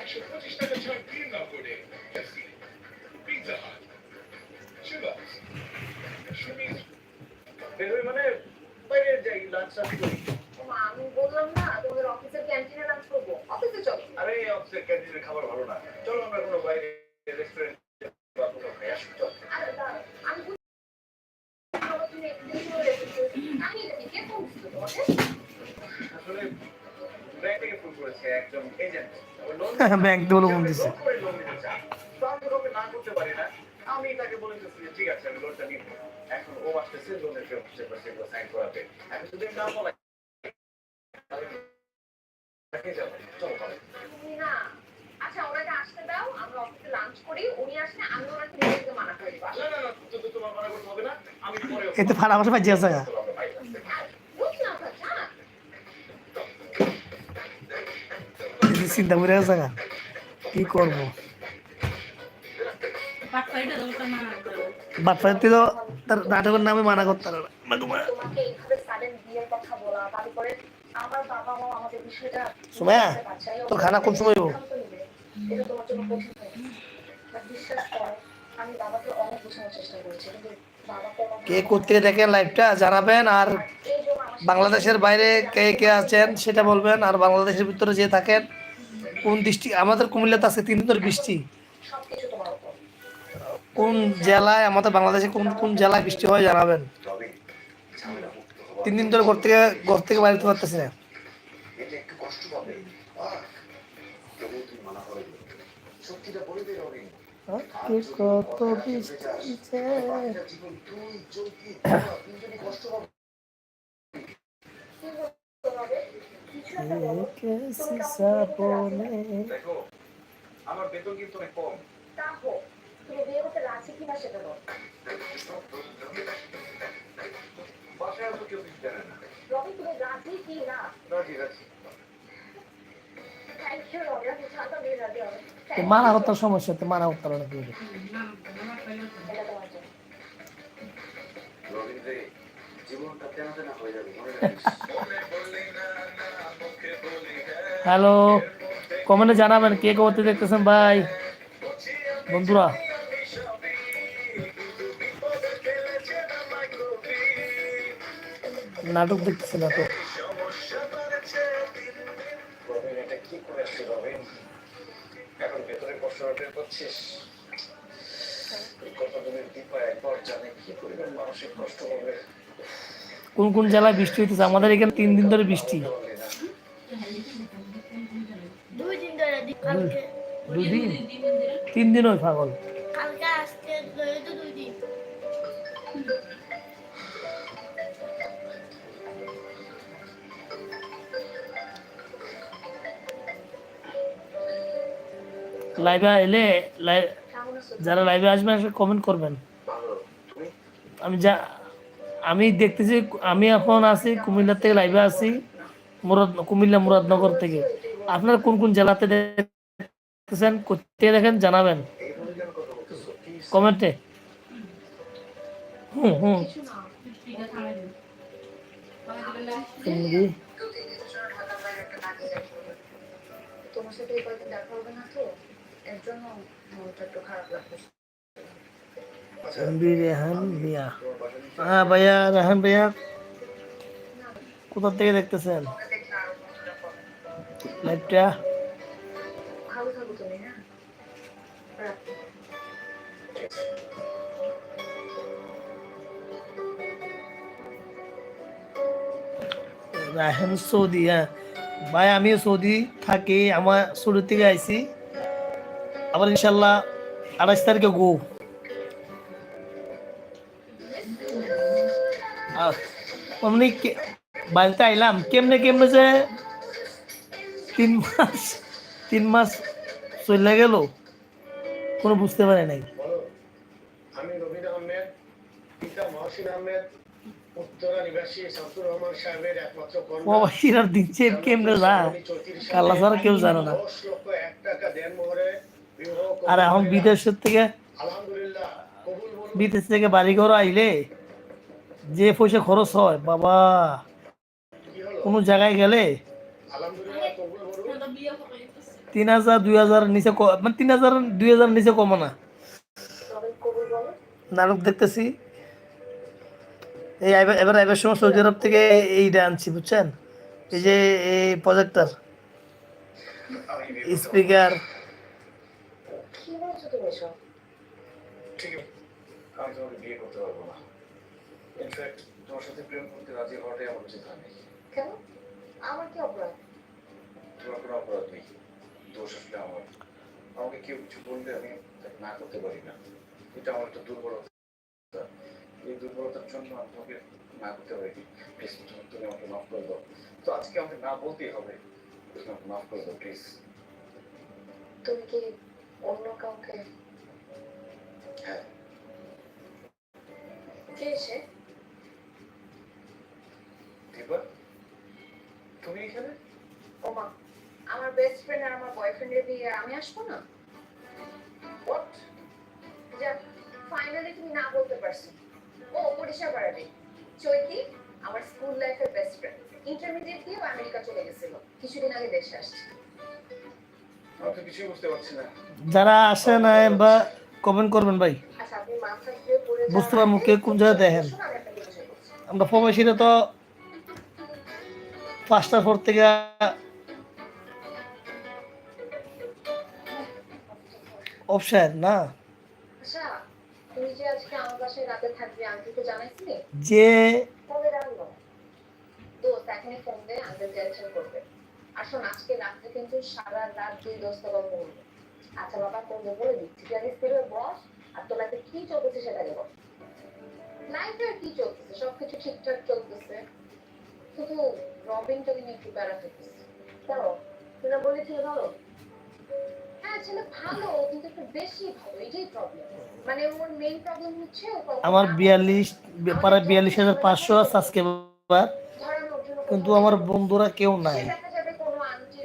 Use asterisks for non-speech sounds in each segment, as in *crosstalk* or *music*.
একশো পঁচিশ টাকা ছাড় দিয়ে না করে পিৎজা হাট শিবাস সুমিত বেরোই মানে বাইরে যাই লাঞ্চ টাঞ্চ আমি বললাম না তোমাদের অফিসের ক্যান্টিনে লাঞ্চ করব অফিসে চলো আরে অফিসের ক্যান্টিনের খাবার ভালো না। চলো আমরা কোনো বাইরে ব্যাংক তো আমি তো কাউকে না করতে পারি না আমি তাকে বলে দিচ্ছি ঠিক আছে আমি লোনটা নিব। এখন ও আসতেছে লোনের পেপার সাইন করাতে। এখন যদি না বলাই তাহলে তাকে যাব। চলো তাহলে তুমি না। আচ্ছা ওনাকে আসতে দাও আমরা অফিসে লাঞ্চ করি। উনি আসলে আমি ওনাকে নিজে মানা করে দিবো। না না না তো- তো তোমার মানা করতে হবে না। আমি পরে এতে ফাড়া বসে বাজিয়ে আছে। চিন্তা করে আছে গা। কি করব বাটপাড়িতে তো তার নাটকের নামে মানা করতে পারে না তোমাকে এইভাবে সাডেন বিয়ের কথা বলা তারপরে আমার বাবা মা আমাদের বিষয়টা সুমাইয়া, বুঝতে পারছে না। তোর খানা কোন সময় হইবো? সিদ্ধান্ত নিবে। এটা তোমার জন্য কঠিন গেছে। বাট বিশ্বাস করো আমি বাবাকে অনেক বোঝানোর চেষ্টা করেছি কিন্তু বাবা কোনো কে কোথেকে দেখেন লাইভটা জানাবেন আর বাংলাদেশের বাইরে কে কে আছেন সেটা বলবেন আর বাংলাদেশের ভিতরে যে থাকেন কোন দৃষ্টি? আমাদের কুমিল্লাতে আছে তিন দিনের বৃষ্টি। কোন জেলায়, আমাদের বাংলাদেশে কোন কোন জেলায় বৃষ্টি হয় জানাবেন। তিন দিন ধরে ঘর থেকে ঘর থেকে হতে পারতেছি না। আমার বেতন কিন্তু অনেক কম তা হোক তুমি বিয়ে করতে রাজি কিনা সেটা বলো বাসায় তো কেউ কিছু জানে না রবি তুমি রাজি কি না রাজি রাজি মানা করতে সমস্যা তো মানা করতে পারে না জীবনটা তেনা হয়ে যাবে *laughs* হ্যালো কমেন্টে জানাবেন কে করতে দেখতেছেন ভাই? বন্ধুরা। নাটক দেখতেছি, নাটক। কোন কোন জেলায় বৃষ্টি হইতেছে? আমাদের এখানে তিন দিন ধরে বৃষ্টি। তিন দিন ওই পাগল। লাইভে এলে যারা লাইভে আসবেন কমেন্ট করবেন। আমি যা আমি দেখতেছি আমি এখন আছি কুমিল্লা থেকে লাইভে আছি মুরাদ কুমিল্লা মুরাদনগর থেকে। আপনারা কোন কোন জেলাতে দেখতেছেন কোথায় দেখেন, জানাবেন। কমেন্টে। হুম হুম। হ্যাঁ ভাইয়া, রেহান ভাইয়া। কোথা থেকে দেখতেছেন? লাইভটা। রাহেন সৌদি হ্যাঁ। ভাই, আমিও সৌদি থাকি, আমার সৌদি থেকে আইছি। আবার ইনশাল্লাহ আঠাশ তারিখে গো। কে- বাড়িতে আইলাম। কেমনে কেমনে যে তিন মাস তিন মাস চলে গেল কোনো বুঝতে পারে নাই। বলো আমি রবিন আহমেদ পিতা মহসিন আহমেদ উত্তরা নিবাসী শামসুর রহমান সাহেবের একমাত্র কন্যা। দিচ্ছে কেমনে যা উনি চৌত্রিশ ছাড়া কেউ জানে না। আর এখন বিদেশের থেকে বিদেশ থেকে বাড়ি ঘর আইলে যে পয়সা খরচ হয় বাবা কোনো জায়গায় গেলে তিন হাজার দুই হাজার নিচে ক- মানে তিন হাজার দুই হাজার নিচে কমে না। রবিন নাটক দেখতেছি। এই এবার এবার সময় সৌদি আরব থেকে এইটা আনছি বুঝছেন? এই যে এই প্রজেক্টর স্পিকার কি বলছো তুমি এসব ঠিক আছে আমি তোমাকে বিয়ে করতে পারব না ইনফ্যাক্ট তোমার সাথে প্রেম করতে রাজি হওয়াটাই আমার উচিত হয়নি। কেন? আমার কি অপরাধ? দোষ আসলে আমার আমাকে কেউ কিছু বললে আমি না করতে পারি না। এটা আমার একটা দুর্বলতা। এই দুর্বলতার জন্য আমি তোমাকে না করতে পারি প্লিজ তুমি আমাকে মাফ করে দাও। তো আজকে আমাকে না বলতেই হবে। তুমি আমাকে মাফ করে দাও প্লিজ তুমি কি অন্য কাউকে? হ্যাঁ। কে তুমি এখানে? ওমা আমার বেস্ট ফ্রেন্ড আর আমার বয়ফ্রেন্ডের বিয়ে আমি আসব না? হোয়াট যাক ফাইনালি তুমি না বলতে পারছ। ও পরিষা বাড়াবে চৈতি আমার স্কুল লাইফের বেস্ট ফ্রেন্ড ইন্টারমিডিয়েট দিয়ে আমেরিকা চলে গেছিল। কিছুদিন আগে দেশে আসছে। যারা আসে না বা কমেন্ট করবেন ভাই। আচ্ছা বুঝতে পারব কে কোন জায়গায় দেখেন। আমরা প্রবাসীরা তো পাঁচটার পর থেকে দোস্ত গল্প করবে। আচ্ছা বাবা কোন বলে দিচ্ছি বস আর তোর লাইফে কি চলতেছে সেটাকে বল। লাইফে আর কি চলতেছে? সবকিছু ঠিকঠাক চলতেছে। শুধু রবিনটা নিয়ে একটু প্যারা থাকতেছে কেন? তুই না ভালো আমার বিয়াল্লিশ প্রায় বিয়াল্লিশ হাজার পাঁচশো সাবস্ক্রাইবার কিন্তু আমার বন্ধুরা কেউ নাই।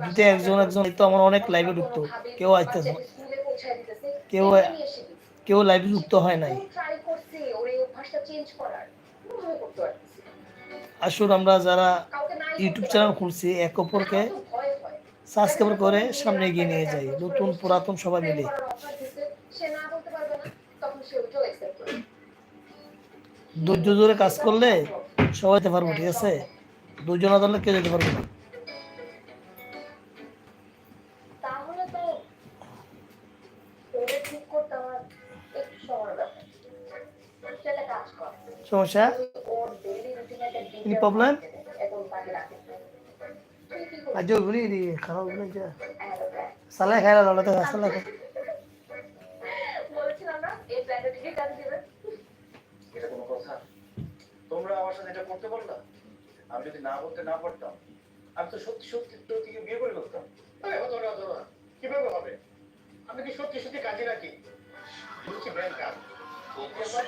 বাসায় একজন একজন তো আমার অনেক লাইভে ঢুকতো কেউ আসতেছে কেউ। কেউ লাইভে যুক্ত হয় নাই। আসুন আমরা যারা ইউটিউব চ্যানেল খুলছি এক অপরকে। সাবস্ক্রাইব করে সামনে এগিয়ে নিয়ে যাই। নতুন পুরাতন সবাই মিলে। ধৈর্য ধরে কাজ করলে সবাই যেতে পারব ঠিক আছে? ধৈর্য না ধরলে কেউ যেতে পারবে না। তো ওরে বলেছিলাম না এই প্ল্যানটা থেকে কাজ দিবে। এটা কোনো কথা। তোমরা আমার সাথে এটা করতে পারলা আমি যদি না বলতে না পারতাম আমি তো সত্যি সত্যি তোকে বিয়ে করে না না কীভাবে হবে? আমি কি সত্যি সত্যি কাজে রাখি বলছি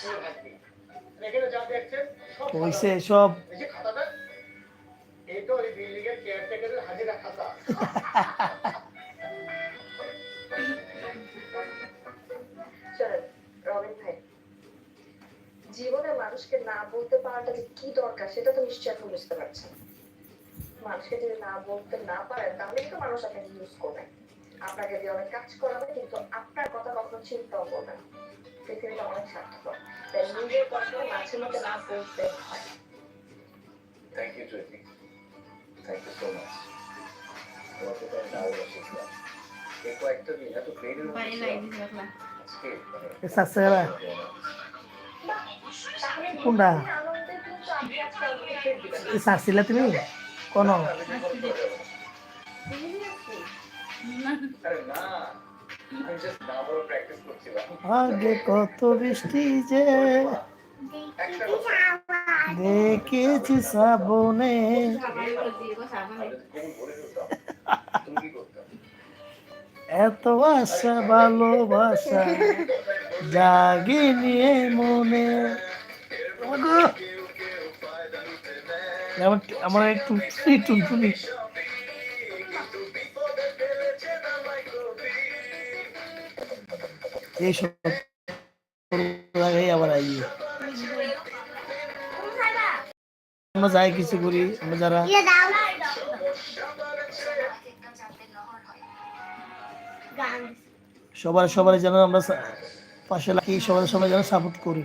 ছেড়ে থাকবি এখানে যা দেখছেন সব জীবনে মানুষকে না বলতে পারাটা কি দরকার সেটা তো নিশ্চয়ই এখন বুঝতে পারছেন মানুষকে যদি না বলতে না পারেন তাহলে কিন্তু মানুষ আপনাকে ইউজ করবে। আপনাকে দিয়ে অনেক কাজ করাবে কিন্তু আপনার কথা কখনো চিন্তাও করবে না। পৃথিবীটা অনেক স্বার্থপর। তাই নিজের কথা মাঝে মধ্যে না বলতে হয়। Thank you thank you so much তোমাকে তো আমি আরও শিখলাম এই কয়েকটা দিন এত তাহলে কোনটা? সারছিলা তুমি কোন আগে কত বৃষ্টি যে দেখেছি সাবনে। এত আশা, ভালোবাসা জাগে নিয়ে মনে। আমার একটু টুনটুনি এইসব এই আবার আইয়ে। আমরা যাই কিছু করি আমরা যারা সবার সবার যেন আমরা পাশে লাগি সবার সবাই যেন সাপোর্ট করি।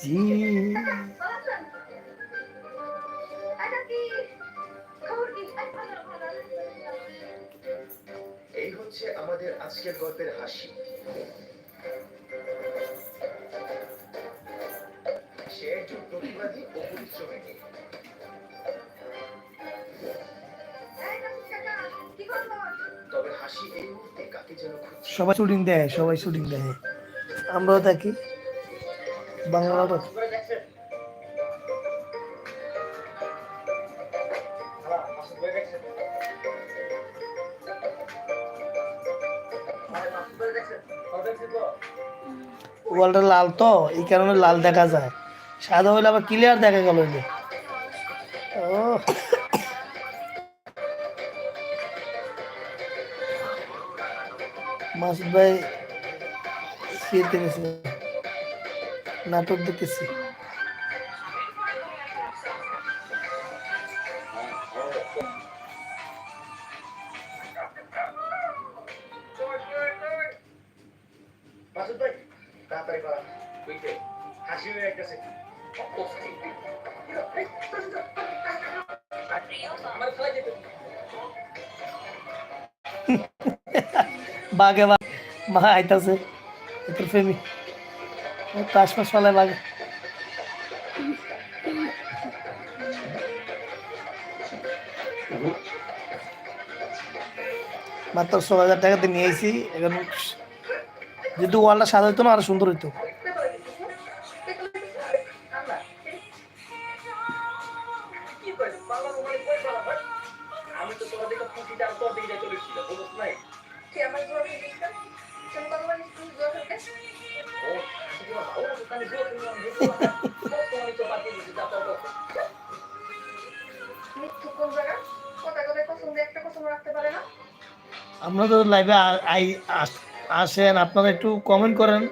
জি। আজকের গল্পের হাসি। সে একজন প্রতিবাদী ও পরিশ্রমী মেয়ে। কি করব তবে হাসি এই মুহূর্তে কাকে যেন সবাই শুটিং দেয় সবাই শুটিং দেয়। আমরাও থাকি। বাংলা নাটক করে ওয়ালটা লাল তো, এই কারণে লাল দেখা যায়। সাদা হইলে আবার ক্লিয়ার দেখা গেল যে। ও মাসুদ ভাই নাটক দেখতেছি। বাঘে বাঘ মা আইতাছে এটার প্রেমী। তাস পাস বাঘে মাত্র ছ হাজার টাকাতে নিয়ে আইছি, এখন যদি ওয়ালটা সাদা হইতো না, আরও সুন্দর হইতো। না আপনারা তো লাইভে আসেন, আপনারা একটু কমেন্ট করেন,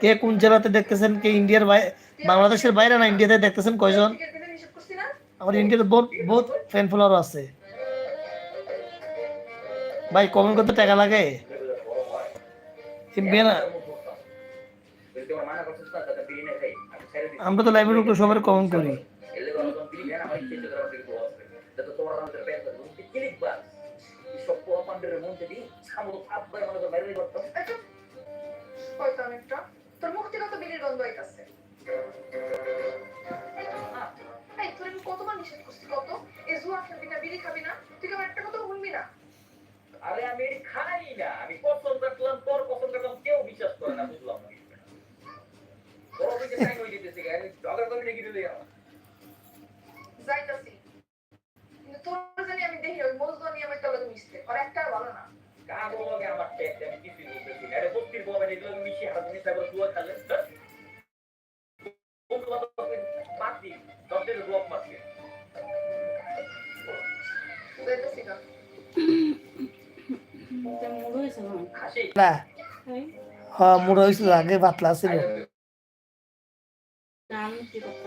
কে কোন জেলাতে দেখতেছেন, কে ইন্ডিয়ার বাংলাদেশের বাইরে না ইন্ডিয়াতে দেখতেছেন কয়জন? আমার ইন্ডিয়াতে বহুত বহুত ফ্যান ফলোয়ার আছে। ভাই কমেন্ট করতে টাকা লাগে? না আমরা তো লাইভে ঢুকলে সবাই কমেন্ট করি। কতবার নিষেধ করছি কত এই জুয়া না খাবি না তুই একটা কথা না আরে আমি খাই না, আমি পছন্দ করলাম, তোর পছন্দ করলাম, কেউ বিশ্বাস করে না, বুঝলাম সাইন হয়ে যেতেছে আমি ডলার করে লিখে দিলে যাইতাছি। কিন্তু তোর জানি আমি দেখি ওই মজদুয়ানি আমার তলে মিশতে আর একটা ভালো না। কাগো লগে আমার টেক আমি কিছু বুঝতেছি না। আরে বত্রির বাবা এগুলো মিশি হাত মিশা করে দুয়া খালে। বন্ধু দশের ব্লক মারছে না। হ্যাঁ মুড়ো হয়েছিল আগে পাতলা ছিল মুড়ো হইতো না এই যে হাসিটা মানে এই হাসিটা দেখলে আমার মনটা বিয়ে নিচ্ছে না কত খালি তো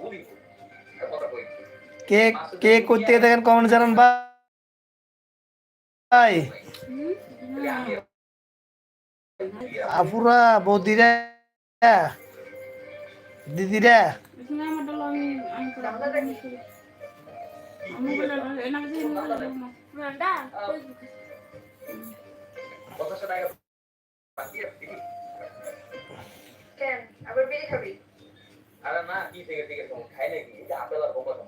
বলি। কথা কই? কে কে করতে দেখেন কমেন্ট জানান ভাই। বৌদিরা দিদিরা। কেন আবার বিড়ি খাবি আরে না কি থেকে থেকে খাই নাকি যে আপেল আর বোকা খাব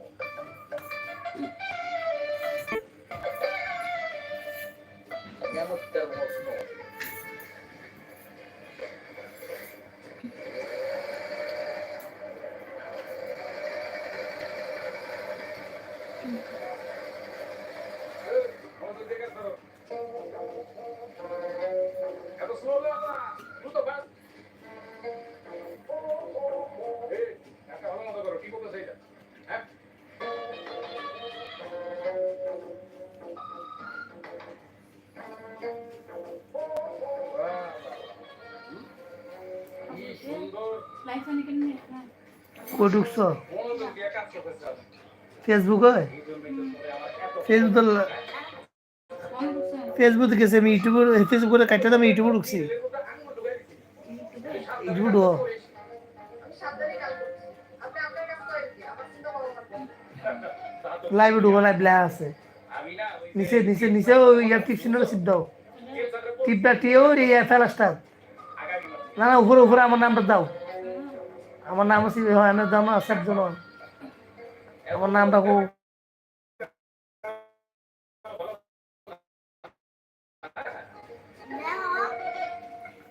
ও ঢুকছো ফেসবুক ফেসবুক তো ফেসবুক গেছে, আমি ইউটিউবে ফেসবুক করে কাটতে আমি ইউটিউবে ঢুকছি। ইউটিউবে ঢুকো। লাইভে ঢুকো লাইভ লাইভ আছে। নিচে নিচে নিচে ওই ইয়ার টিপ সিনে টিপ দাও টিপটা টিও, এই ফেলাসটা না না, উপরে উপরে আমার নামটা দাও। আমার নাম হচ্ছে এনে জানো আসার জন্য আমার নামটা খুব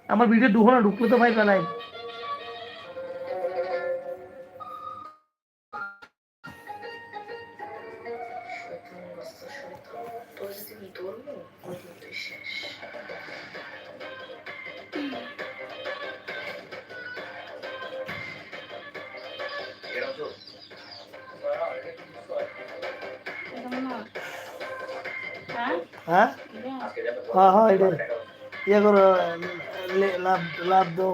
আমার ভিডিও ঢুকো না ঢুকলে তো ভাই পেলাই করো লাভ লাভ দাও।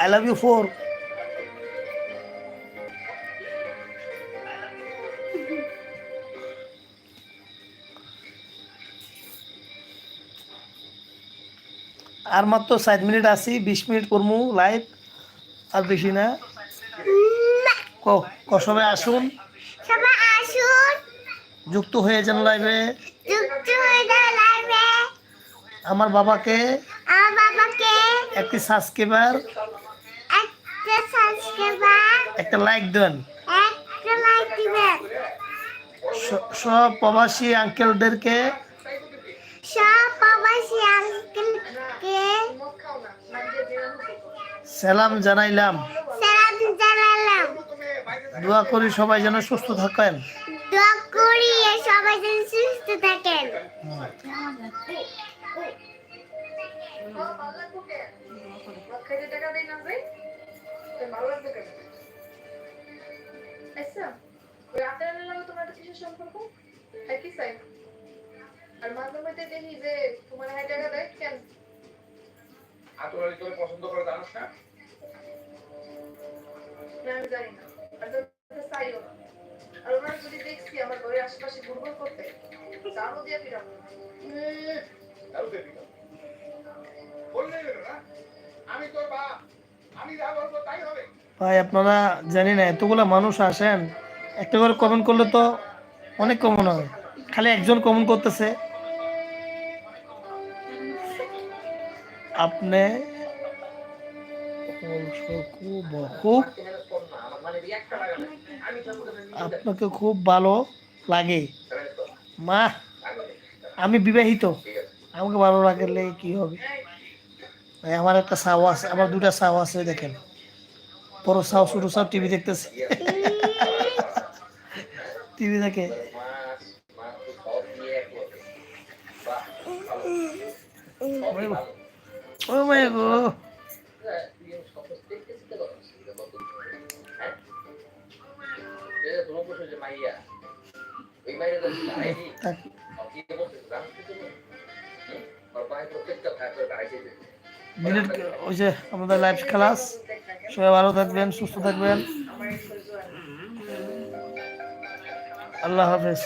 আই লাভ ইউ ফোর আর মাত্র সাত মিনিট আছি বিশ মিনিট করব লাইভ আর বেশি না। সবাই আসুন। যুক্ত হয়ে যেন লাইভে আমার বাবাকে আমার বাবাকে একটি সাবস্ক্রাইবার একটা সাবস্ক্রাইবার একটা লাইক দেন। একটা লাইক দিবেন। সব প্রবাসী আঙ্কেলদেরকে সব প্রবাসী আঙ্কেলকে সালাম জানাইলাম। সালাম জানাইলাম দোয়া করি সবাই যেন সুস্থ থাকেন। দোয়া করি সবাই যেন সুস্থ থাকেন। সম্পর্ক একই সাইড আর মাঝে মাঝে দেখি যে তোমার হাই টাকা দেয় কেন আতোয়ারি করে পছন্দ করে জানোস না আমি জানি না আর চাইও না আর ওনারা যদি দেখছি আমার ঘরের আশেপাশে ঘুরঘুর করতে জানো দিয়ে ফিরাবো হবে। ভাই, আপনারা জানি না, এতগুলা মানুষ আসেন, একটা করে কমেন্ট করলে তো অনেক কমন হয়। খালি একজন কমেন্ট করতেছে। আপনি আপনাকে খুব ভালো লাগে। মা, আমি বিবাহিত। আমাকে ভালো লাগলে কি হবে? আমার একটা সাও আছে আমার দুটা সাও আছে দেখেন। বড় সাও ছোট সাও টিভি দেখতেছে। টিভি দেখে। ও মাই গো। হ্যাঁ, হ্যাঁ মাইয়া মাইয়া ডিলিট ওই যে আমাদের লাইভ ক্লাস সবাই ভালো থাকবেন সুস্থ থাকবেন। আল্লাহ হাফেজ